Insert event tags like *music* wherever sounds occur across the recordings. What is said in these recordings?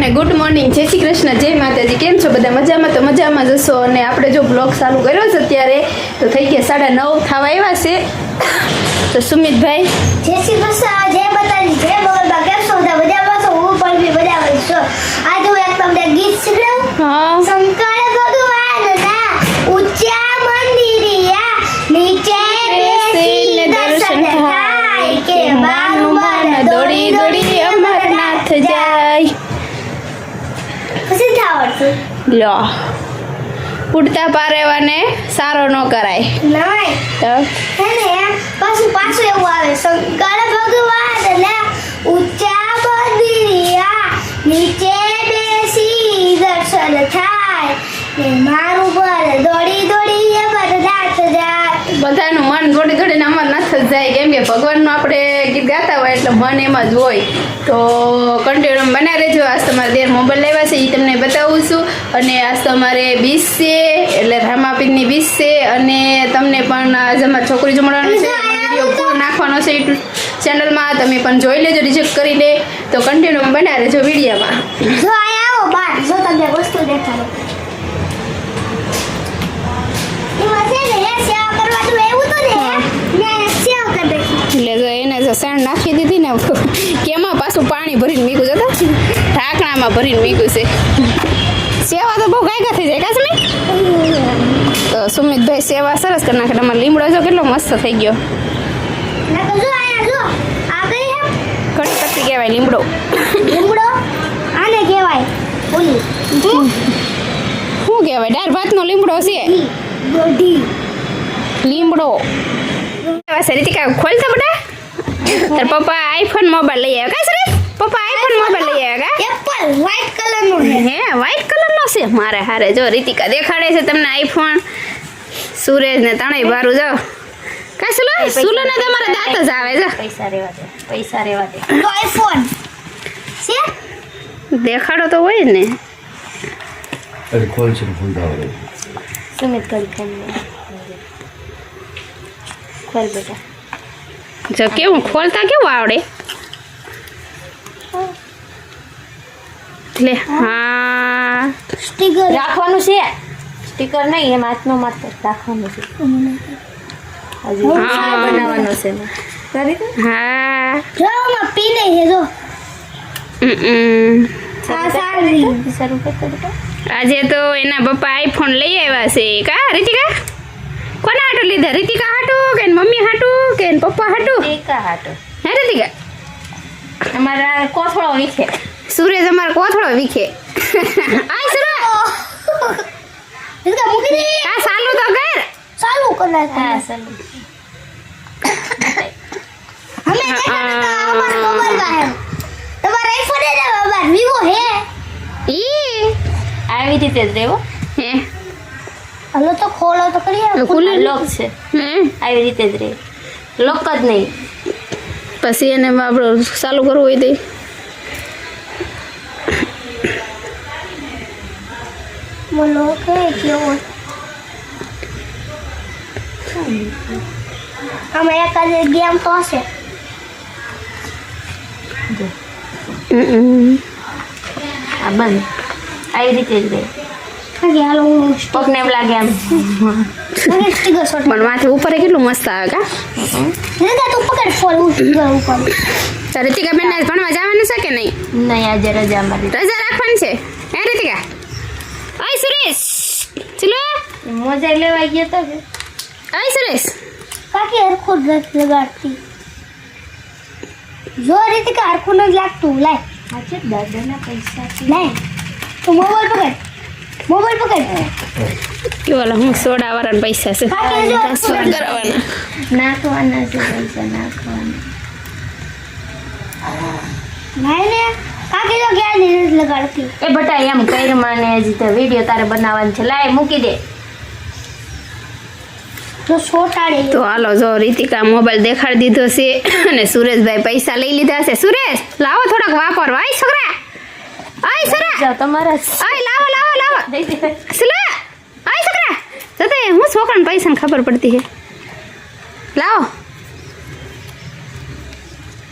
બધાને good morning. જય શ્રી કૃષ્ણ જય માતાજી. કેમ છો બધા? મજામાં તો મજામાં જશો અને આપણે જો બ્લોગ ચાલુ કર્યો છે અત્યારે તો થઈ ગયા સાડા નવ થવા આવ્યા છે. તો સુમિતભાઈ? જય શ્રી કૃષ્ણ જય માતાજી. જય ભગવાન કેમ છો બધા? મજામાં છો? હું પણ બી મજામાં છું. આજે હું એક તમને ગીત શીખડાવું. હા. શંકર થાવડતું ઉડતા પારેવાને સારો ન કરાય. નહીં તો? પાછું પાછું એવું આવે શંકર ભગવાનના ઊંચા મંદિરિયા નીચે બેસી દર્શન થાય. ને મારું પર દોડી દોડી અમરનાથ જાય બધાનું મન દોડી દોડીને અમરનાથ જ જાય. કેમ કે ભગવાનનું આપણે ગીત ગાતા હોય એટલે મન એમાં જ હોય. તો કન્ટિન્યુ બના રહેજો આજ તમારે દેર મોબાઈલ લેવા છે એ તમને બતાવું છું. અને આજ તમારે બીસ છે, એટલે રામાપીરની બીસ છે. અને તમને પણ આજ અમારી છોકરી જમવાનું છે. વીડિયો પૂરો નાખવાનો છે યુટ્યુબ ચેનલમાં તમે પણ જોઈ લેજો રિજેક્ટ કરી લે. તો કન્ટિન્યુ બના રહેજો વિડીયોમાં. જો નાખી દીધી ને *laughs* કેમાં પાછું પાણી ભરીને મીકું જતો? ઢાંકણામાં ભરીને મીકું છે. સેવા તો બહુ ગાયગા થઈ જાય કાશ્મી તો સુમિતભાઈ સેવા સરસ કરી નાખે તમારે લીમડો જો કેટલો મસ્ત થઈ ગયો. ઘણી પત્તી કહેવાય લીમડો. લીમડો? આને કહેવાય શું કહેવાય? દાળ ભાતનો લીમડો છે. લીમડો. છે રીતિકા ખોલતા બટા તાર પપ્પા આઈફોન મોબાઈલ લઈ આવ્યા કા સરસ પપ્પા આઈફોન મોબાઈલ લઈ આવ્યા કા? એપલ વ્હાઈટ કલરનું છે. હે વ્હાઈટ કલરનો છે? મારે હારે જો રીતિકા દેખાડે છે તમને આઈફોન સુરેજ ને ત્રણેય બારું જો. કા સુલો? સુલો ને તમારા દાંત જ આવે જો. પૈસા રેવા દે પૈસા રેવા દે. તો આઈફોન છે? દેખાડો તો હોય જ ને. અરે કોલ છે ફોન સુમિત કરી ખાઈ ખોલ બેટા. જો કેવું ખોલતા કેવું આવડે? એટલે હા. સ્ટીકર. રાખવાનું છે. સ્ટીકર નહીં એમ હાથનો માત્ર રાખવાનું છે. હજી હા. બનાવવાનો છે કરી હા. જો આમાં પી છે જો બેટા આજે તો એના પપ્પા આઈફોન લઈ આવ્યા છે. કા રીતિકા? કોના હાટું લીધા? રીતિકા હાટું કે મમ્મી ને પપ્પા હાટું? દીકા હાટું. હે ને દીકા? અમારા કોથળો વિખે. સુરેજ અમારો કોથળો વિખે. આ સુરેજ દીકા મૂકી દે. આ સાલું તો કર. સાલું કર હા સાલું. અમે દેખાતા અમારો મોબાઈલ બહાર તમારો આઈફોન હે બહાર વિવો હે. ઈ. આવી રીતે જ દેવો હે. હલો તો ખોલો તો કરી લોક છે. આવી રીતે જ રહે લોક જ નહીં. પછી એને આપણે ચાલુ કરવું હોય તે. આમાં એક જ ગેમ તો હશે. આ બંધ. આવી રીતે જ ગઈ પગને એમ લાગે એમ. પણ માથે ઉપર કેટલું મસ્ત આવે કા? તો રીતિકા બેન આજ ભણવા જવાનું છે કે નહીં? નહીં આજે રજા મારી રજા રાખવાની છે? હે રીતિકા? ઓય સુરેશ ચલો મોજા લેવા ગયા તો કે? સુરેશ. કાકી હરખો ગત લગાડતી. જો રીતિકા હરખું જ લાગતું લાય. આજે દાદાના પૈસા લાય. તો મોબાઈલ પકડ. મોબાઈલ પકડ. કે ઓલા હું સોડા વાળાના પૈસા છે. ટ્રાન્સફર કરવાના. નાખવાના છે પૈસા નાખવાના. એ બટા એમ કર્યું વીડિયો તારે બનાવવાનો છે. લાય મૂકી દે. તો હાલો જો રીતિકા મોબાઈલ દેખાડી દીધો છે અને સુરેશભાઈ પૈસા લઈ લીધા છે. સુરેશ લાવો થોડાક વાપરવા છોકરા. આય સરા! જા તમારા આય લાવો લાવો લાવો. દઈ આય સકરા જતે હું છોકરાને પૈસાની ખબર પડતી હે? લાવો.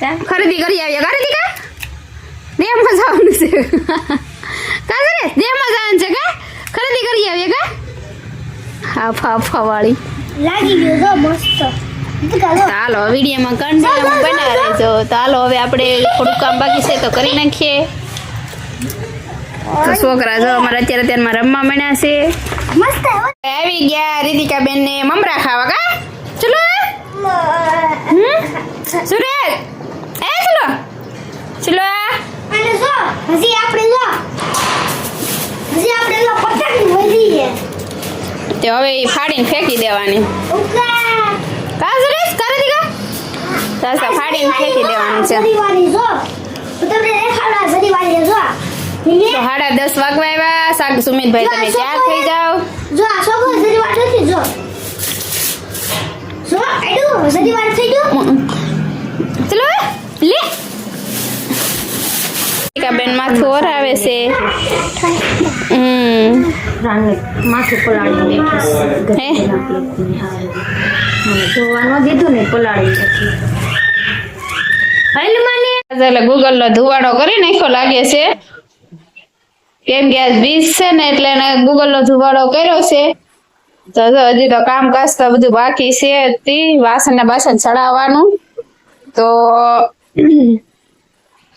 કા? ખરીદી કરી આવ્યા ખરીદી કા દેહમાં જવાનું છે. કા દેહમાં જવાનું છે કા? ખરીદી કરી આવીએ કા? હા ફાફા વાળી લાગી ગયો જો મસ્ત. હાલો વિડીયોમાં કન્ટિન્યુ બનાવી રહેજો. ચાલો હવે આપણે થોડું કામ બાકી છે તો કરી નાખીએ. તો છોકરા જો અમારે અત્યારે અત્યારમાં રમવા મળ્યા છે. મસ્ત આવી ગયા રીતિકા બેન ને મમરા ખાવા કા? ચલો. સુરેશ એ ચલો. ચલો. અને જો હજી આપણે જો હજી આપણે જો પતંગ વધી તે હવે ફાડીને ફેંકી દેવાની. કા સુરેશ? કરે દીકા સાસા ફાડીને ફેંકી દેવાની છે. તમને દેખાડવા શનિવારે જો. તો સાડા દસ વાગવા આવ્યા. શાક સુમિતભાઈ તમે તૈયાર થઈ જાઓ. જો આ છોકરો શનિવાર નથી જો. જો આડું શનિવાર થઈ ગયું? ચલો લે. કા બેન માથું ઓરાવે છે. હમ. માથું પલાળી હે? બેઠી દીધું ને પલાળી નાખી હાલ મને. એટલે ગૂગલ નો ધુવાડો કરી નાખ્યો લાગે છે. કેમ કે આજ બીજ છે ને એટલે એને ગૂગલ નો ધુવાડો કર્યો છે. તો હજી તો કામ કાજ તો બધું બાકી છે. તી વાસણ ને બાસણ ચડાવવાનું તો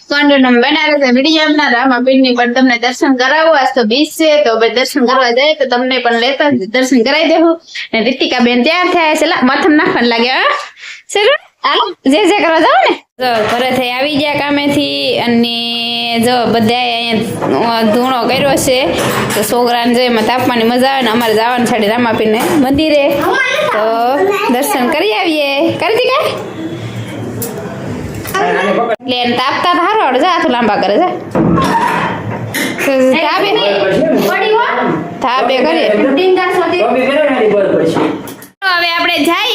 કંડોનમ બનાવે છે વીડિયો રામાપીરની પણ તમને દર્શન કરાવવું આજ તો બીજ છે, તો દર્શન કરવા જાય તો તમને પણ લેતા દર્શન કરાવી દેવું. રીતિકા બેન તૈયાર થયા છે. માથામાં નાખવાનું લાગે, હા? હાલો, જે જે કરવા જાવ ને. જો ઘરે થઈ આવી ગયા કામેથી અને જો બધાએ અહીંયા ધૂણો કર્યો છે તો છોકરાને જો એમાં તાપવાની મજા આવે ને અમારે જવાનું છે રામાપીને મંદિરે. તો દર્શન કરી આવીએ. કરી દી કાંઈ? એટલે એને તાપતા તો હારો જા હાથ લાંબા કરે જા. તો ધાબે ધાબે કરીએ. હવે આપણે જઈએ.